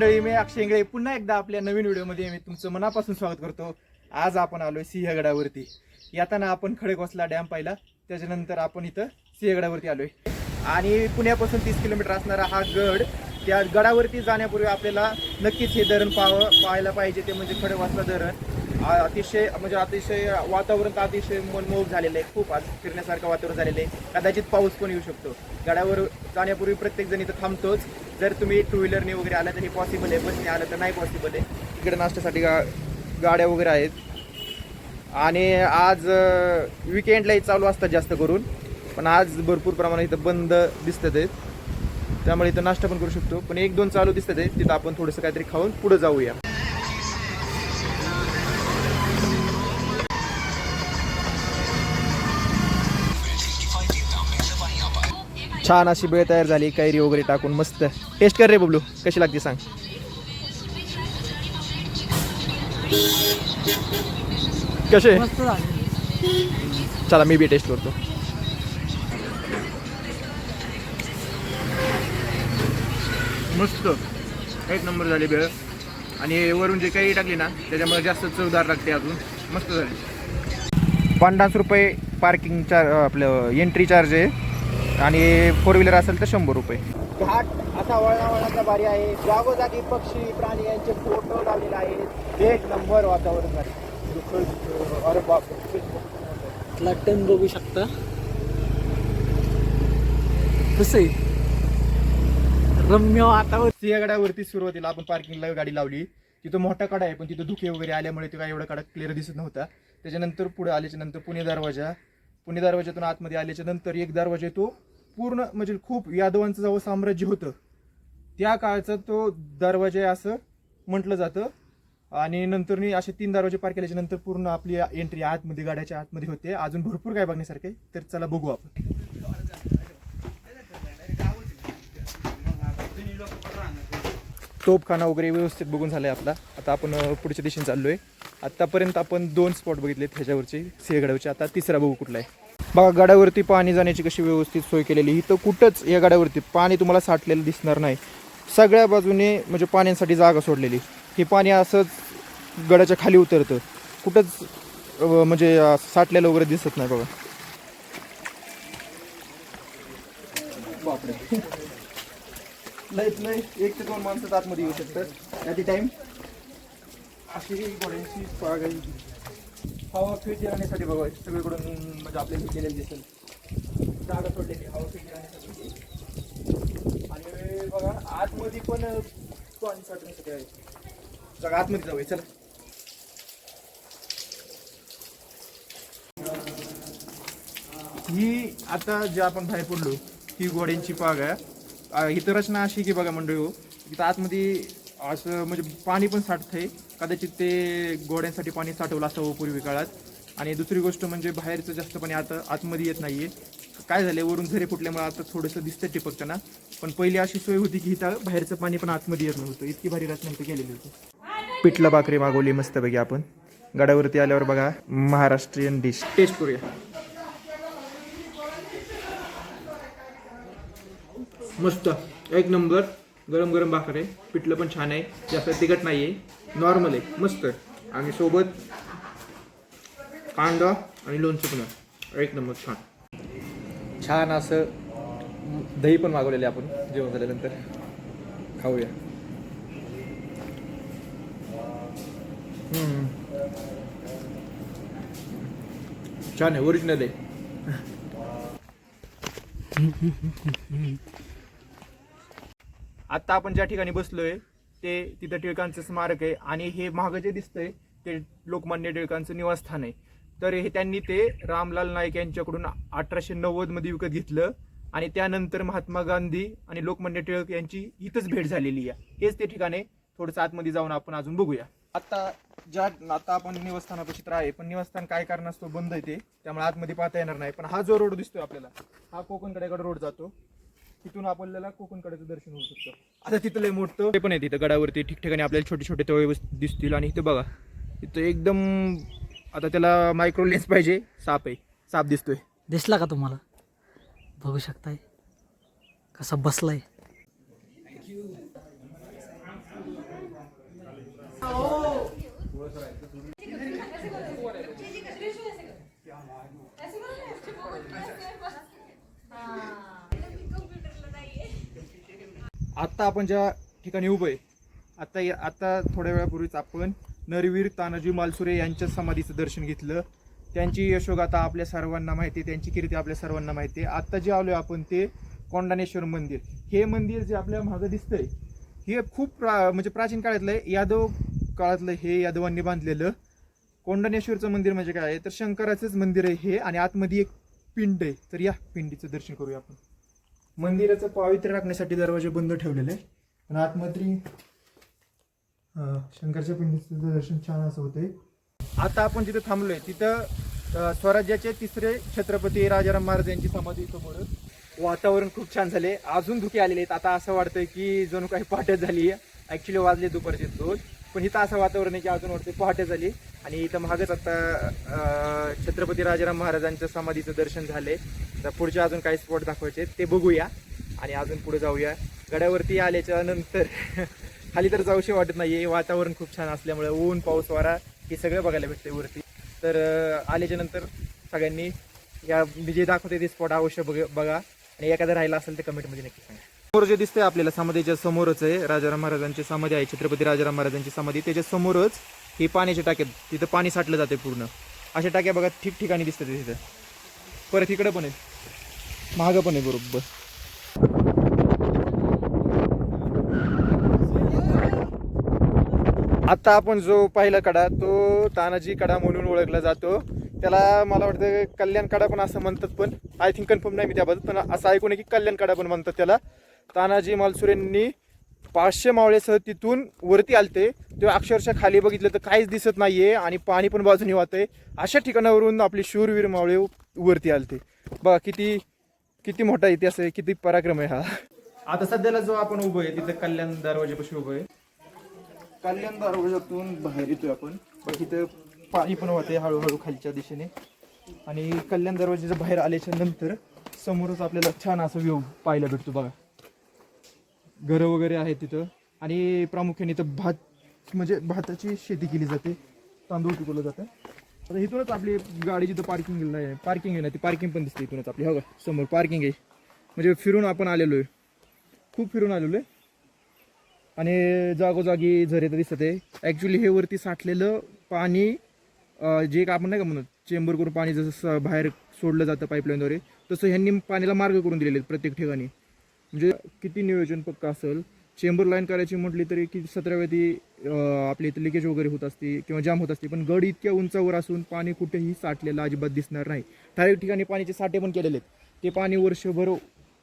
मी अक्षय इंगळे. पुन्हा एकदा आपल्या नवीन व्हिडिओमध्ये मी तुमचं मनापासून स्वागत करतो. आज आपण आलोय सिंहगडावरती. येताना आपण खडेकोसला डॅम पाहिला. त्याच्यानंतर आपण इथं सिंहगडावरती आलोय. आणि पुण्यापासून तीस किलोमीटर असणारा हा गड त्या गडावरती जाण्यापूर्वी आपल्याला नक्कीच हे धरण पाहावं पाहायला पाहिजे. ते म्हणजे खडेवासला धरण. अतिशय म्हणजे अतिशय वातावरण तर अतिशय मनमोहक झालेलं आहे. खूप आज फिरण्यासारखं वातावरण झालेलं आहे. कदाचित पाऊस पण येऊ शकतो. गडावर जाण्यापूर्वी प्रत्येक जण इथं थांबतोच. जर तुम्ही टू व्हीलरने वगैरे आला तर हे पॉसिबल आहे. बसने आलं तर नाही पॉसिबल आहे. इकडे नाश्त्यासाठी गा गाड्या वगैरे आहेत. आणि आज विकेंडलाही चालू असतात जास्त करून. पण आज भरपूर प्रमाणात इथं बंद दिसतात आहेत. त्यामुळे इथं नाश्ता पण करू शकतो. पण एक दोन चालू दिसतात आहेत. तिथं आपण थोडंसं काहीतरी खाऊन पुढे जाऊया. छान अशी बेळ तयार झाली कैरी वगैरे टाकून मस्त. टेस्ट कर रे बबलू कशी लागते सांग. कसे? चला मी बी टेस्ट करतो. मस्त. एक नंबर झाली बेळ आणि वरून जे काही टाकली ना त्याच्यामुळे जास्त चवदार लागते अजून. मस्त झाली. पन्नास रुपये पार्किंग चार्ज आपलं एंट्री चार्ज आहे. आणि फोर व्हीलर असेल तर शंभर रुपये. घाट असा वळणा वळणाचा भारी आहे. जागोजागी पक्षी प्राणी यांचे फोटो लावलेले आहेत. एक नंबर वातावरण झाले अरे बाप लट्टन बघू शकता. कसं आहे? रम्य वातावरण. सिंहगडावरती सुरुवातीला आपण पार्किंगला गाडी लावली. तिथं मोठा कडा आहे पण तिथं धुके वगैरे आल्यामुळे तो काय एवढा कडा क्लिअर दिसत नव्हता. त्याच्यानंतर पुढे आल्याच्यानंतर पुणे दरवाजा. पुणे दरवाजातून आतमध्ये आल्याच्यानंतर एक दरवाजा तो पूर्ण म्हणजे खूप यादवांचं जेव्हा साम्राज्य होतं. त्या काळचा तो दरवाजा आहे असं म्हटलं जातं. आणि नंतर असे तीन दरवाजे पार केल्याच्यानंतर पूर्ण आपली एंट्री आतमध्ये गाड्याच्या आतमध्ये होते. अजून भरपूर काय बघण्यासारखे आहे. तर चला बघू आपण. तोपखाना वगैरे व्यवस्थित बघून झालाय आपला. आता आपण पुढच्या दिशेने चाललोय. आतापर्यंत आपण दोन स्पॉट बघितले ह्याच्यावरचे सिंहगडावरचे. आता तिसरा बघू कुठला आहे. बघा गडावरती पाणी जाण्याची कशी व्यवस्थित सोय केलेली. इथं कुठंच या गडावरती पाणी तुम्हाला साठलेलं दिसणार नाही. सगळ्या बाजूने म्हणजे पाण्यासाठी जागा सोडलेली. हे पाणी असंच गडाच्या खाली उतरतं. कुठंच म्हणजे साठलेलं वगैरे दिसत नाही बघा. बापरे. एक ते दोन माणसं आतमध्ये येऊ शकतात. ॲट टाइम अशी घोड्यांची आहे हवा फिट राहण्यासाठी बघा सगळीकडून म्हणजे आपल्याला हे केलेलं दिसेल. जागा सोडलेली हवा फिट राहण्यासाठी. आणि बघा आतमध्ये पण पाणी साठवण्यासाठी आहे. जागा आतमध्ये जाऊया चला. ही आता जे आपण बाहेर पडलो ही घोड्यांची पाग आहे. इथं रचना अशी की बघा मंडळी हो इथं आतमध्ये असं म्हणजे पाणी पण साठतंय. कदाचित ते घोड्यांसाठी पाणी साठवलं असावं हो पूर्वी काळात. आणि दुसरी गोष्ट म्हणजे बाहेरचं जास्त पाणी आता आतमध्ये येत नाहीये. काय झालं वरून झरे फुटल्यामुळे आता थोडंसं दिसतं टिपकताना पण पहिली अशी सोय होती की इथं बाहेरचं पाणी पण आतमध्ये येत नव्हतं. इतकी भारी रचना इथं केलेली होती. पिठलं भाकरी मागवली मस्तपैकी आपण. गडावरती आल्यावर बघा महाराष्ट्रीयन डिश. टेस्ट करूया. मस्त. एक नंबर. गरम गरम भाकर आहे. पिठलं पण छान आहे. जास्त तिखट नाही आहे नॉर्मल आहे. मस्त. आणि सोबत कांदा आणि लोणचं पण एक नंबर छान. छान असं दही पण मागवलेले आपण. जेवण झाल्यानंतर. खाऊया. छान आहे. ओरिजिनल आहे. आत्ता आपण ज्या ठिकाणी बसलोय ते तिथं टिळकांचं स्मारक आहे आणि हे मागं जे दिसतंय ते लोकमान्य टिळकांचं निवासस्थान आहे. तर हे त्यांनी ते रामलाल नाईक यांच्याकडून अठराशे नव्वदमध्ये विकत घेतलं आणि त्यानंतर महात्मा गांधी आणि लोकमान्य टिळक यांची इथंच भेट झालेली आहे. हेच ते ठिकाण आहे. थोडंसं आतमध्ये जाऊन आपण अजून बघूया. आता ज्या आता आपण निवासस्थानापाशी तर आहे पण निवासस्थान काय कारणास्तव बंद आहे ते त्यामुळे आतमध्ये पाहता येणार नाही. पण हा जो रोड दिसतोय आपल्याला हा कोकणकड्याकडे रोड जातो. तिथून आपल्याला कोकणकड्याचं दर्शन होऊ शकतं. आता तिथं लय मोठं ते पण आहे तिथं गडावरती ठिकठिकाणी आपल्याला छोटे छोटे तळे दिसतील आणि इथं बघा इथं एकदम आता त्याला मायक्रो लेन्स पाहिजे. साप आहे. साप दिसतोय. दिसला का तुम्हाला? बघू शकताय. कसा बसलाय. आत्ता आपण ज्या ठिकाणी उभं आहे आत्ता या- आत्ता थोड्या वेळापूर्वीच आपण नरवीर तानाजी मालसुरे यांच्या समाधीचं दर्शन घेतलं. त्यांची यशोगाथा आपल्या सर्वांना माहिती आहे त्यांची कीर्ती आपल्या सर्वांना माहिती आहे. आत्ता जे आलो आपण ते कोंडानेश्वर मंदिर. हे मंदिर जे आपल्या मागं दिसतंय हे खूप प्रा म्हणजे प्राचीन काळातलं आहे. यादव काळातलं हे यादवांनी बांधलेलं. कोंडानेश्वरचं मंदिर म्हणजे काय आहे? तर शंकराचंच मंदिर आहे हे आणि आतमध्ये एक पिंड आहे. तर या पिंडीचं दर्शन करूया आपण. मंदिराचं पावित्र्य राखण्यासाठी दरवाजे बंद ठेवलेले आणि आतमध्ये शंकरच्या पिंडीचं दर्शन छान असं होते आता आपण जिथं थांबलोय तिथं स्वराज्याचे तिसरे छत्रपती राजाराम महाराज यांची समाधी समोरच वातावरण खूप छान झाले अजून धुके आलेले आहेत. आता असं वाटतंय की जणू काही पहाटे झाली आहे. ऍक्च्युली वाजले दुपारचे दोन. पण इथं असं वातावरण आहे की अजून वाटते पहाटे झाली आणि इथं मागच आता छत्रपती राजाराम महाराजांच्या समाधीचं दर्शन झाले तर पुढचे अजून काही स्पॉट दाखवायचे आहेत, ते बघूया. आणि अजून पुढे जाऊया. गड्यावरती आल्याच्यानंतर खाली तर जाऊशी वाटत नाहीये. वातावरण खूप छान असल्यामुळे ऊन पाऊस वारा हे सगळं बघायला भेटते वरती. तर आल्याच्यानंतर सगळ्यांनी या मी जे दाखवते ते स्पॉट अवश्य बघ बघा. आणि एखादा राहिला असेल तर कमेंटमध्ये नक्की सांगा. समोर जे दिसतंय आपल्याला समाधीच्या समोरच आहे राजाराम महाराजांची समाधी आहे छत्रपती राजाराम महाराजांची समाधी. त्याच्या समोरच ही पाण्याच्या टाक्यात तिथं पाणी साठलं जाते पूर्ण. अशा टाक्या बघा ठिकठिकाणी दिसतात तिथं. परत इकडं पण आहे महाग पण आहे बरोबर. आता आपण जो पहिला कडा तो तानाजी कडा म्हणून ओळखला जातो. त्याला मला वाटतं कल्याण कडा पण असं म्हणतात पण आय थिंक कन्फर्म नाही मी त्याबद्दल पण असं ऐकून आहे की कल्याण कडा पण म्हणतात त्याला. तानाजी मालसुरेंनी पाचशे मावळेसह तिथून वरती आलते. ते अक्षरशः खाली बघितलं तर काहीच दिसत नाहीये आणि पाणी पण बाजूने आहे अशा ठिकाणावरून आपले शूरवीर मावळे वरती आलते. बघा किती किती मोठा इतिहास आहे किती पराक्रम आहे हा. आता सध्याला जो आपण उभं आहे तिथं कल्याण दरवाजेपाशी उभं आहे. कल्याण दरवाजातून बाहेर येतोय आपण. बघ इथं पाणी पण वाहते हळूहळू खालच्या दिशेने. आणि कल्याण दरवाजाच्या बाहेर आल्याच्यानंतर समोरच आपल्याला छान असं व्ह्यू पाहायला भेटतो बघा. घरं वगैरे आहेत तिथं. आणि प्रामुख्याने इथं भात म्हणजे भाताची शेती केली जाते. तांदूळ पिकवलं जातं. आता इथूनच आपली गाडी जिथं पार्किंग आहे पार्किंग आहे ना ती पार्किंग पण दिसते इथूनच आपली. हो का? समोर पार्किंग आहे. म्हणजे फिरून आपण आलेलो आहे. खूप फिरून आलेलो आहे. आणि जागोजागी झरे तर दिसत. आहे ॲक्च्युली हे वरती साठलेलं पाणी जे का आपण नाही का म्हणत चेंबर करून पाणी जसं बाहेर सोडलं जातं पाईपलाईनद्वारे तसं ह्यांनी पाण्याला मार्ग करून दिलेले आहेत प्रत्येक ठिकाणी. म्हणजे किती नियोजन पक्का असेल. चेंबर लाईन करायची म्हटली तरी की सतरा वेळी आपली इथं लिकेज वगैरे होत असते किंवा जाम होत असते. पण गड इतक्या उंचावर असून पाणी कुठेही साठलेलं अजिबात दिसणार नाही. ठराविक ठिकाणी पाण्याचे साठे पण केलेले आहेत. ते पाणी वर्षभर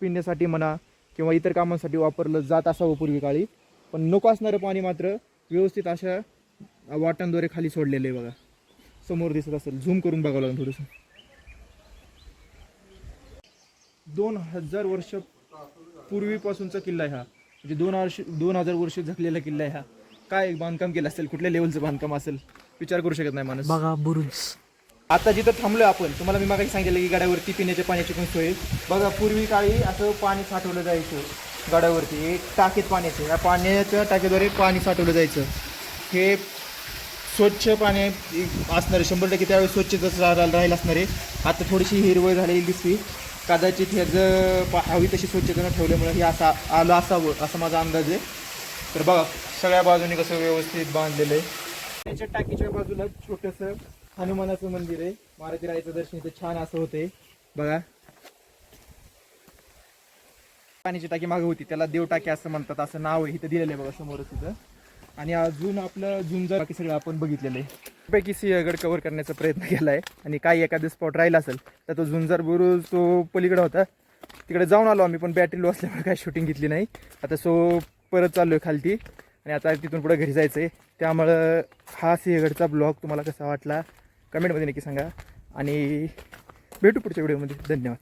पिण्यासाठी म्हणा किंवा इतर कामांसाठी वापरलं जात असावं पूर्वी काळी. पण नको असणारं पाणी मात्र व्यवस्थित अशा वाटांद्वारे खाली सोडलेलं आहे बघा. समोर दिसत असेल. झूम करून बघावं लागेल थोडंसं. दोन हजार वर्ष पूर्वीपासूनचा किल्ला आहे हा. म्हणजे दोन वर्ष दोन हजार वर्ष झाकलेला किल्ला आहे हा. काय बांधकाम केलं असेल? कुठल्या लेवलचं बांधकाम असेल? विचार करू शकत नाही माणूस. बघा बुरुज. आता जिथं थांबलोय आपण तुम्हाला मी मागाशी सांगितलं की गडावरती पिण्याच्या पाण्याची पण सोय आहे. बघा पूर्वी काळी असं पाणी साठवलं जायचं गडावरती. एक टाकीत पाण्याचे. या पाण्याच्या टाकीद्वारे पाणी साठवलं जायचं. हे स्वच्छ पाणी असणारे शंभर टक्के त्यावेळेस स्वच्छच राहील असणारे. आता थोडीशी हिरवळ झालेली दिसली. कदाचित ह्याचं पा हवी तशी स्वच्छता न ठेवल्यामुळे हे असा आलं असावं असा माझा अंदाज आहे. तर बघा सगळ्या बाजूने कसं व्यवस्थित बांधलेलं आहे. त्याच्या टाकीच्या बाजूला छोटंसं हनुमानाचं मंदिर आहे. मारुती रायचं दर्शन इथं छान असं होते बघा. पाण्याची टाकी मागे होती त्याला देव टाकी असं म्हणतात असं नाव आहे. इथं दिलेलं आहे बघा समोरच तिथं आणि अजून आपलं झुंजार बाकी सगळं आपण बघितलेलं आहे. पैकी सिंहगड कव्हर करण्याचा प्रयत्न केला आहे आणि काही एखादं स्पॉट राहिला असेल तर तो झुंजार बुरुज तो पलीकडे होता. तिकडे जाऊन आलो आम्ही पण बॅटरी लो असल्यामुळे काही शूटिंग घेतली नाही. आता सो परत चाललो आहे खालती. आणि आता तिथून पुढे घरी जायचं आहे त्यामुळं हा सिंहगडचा ब्लॉग तुम्हाला कसा वाटला कमेंटमध्ये नक्की सांगा. आणि भेटू पुढच्या व्हिडिओमध्ये धन्यवाद.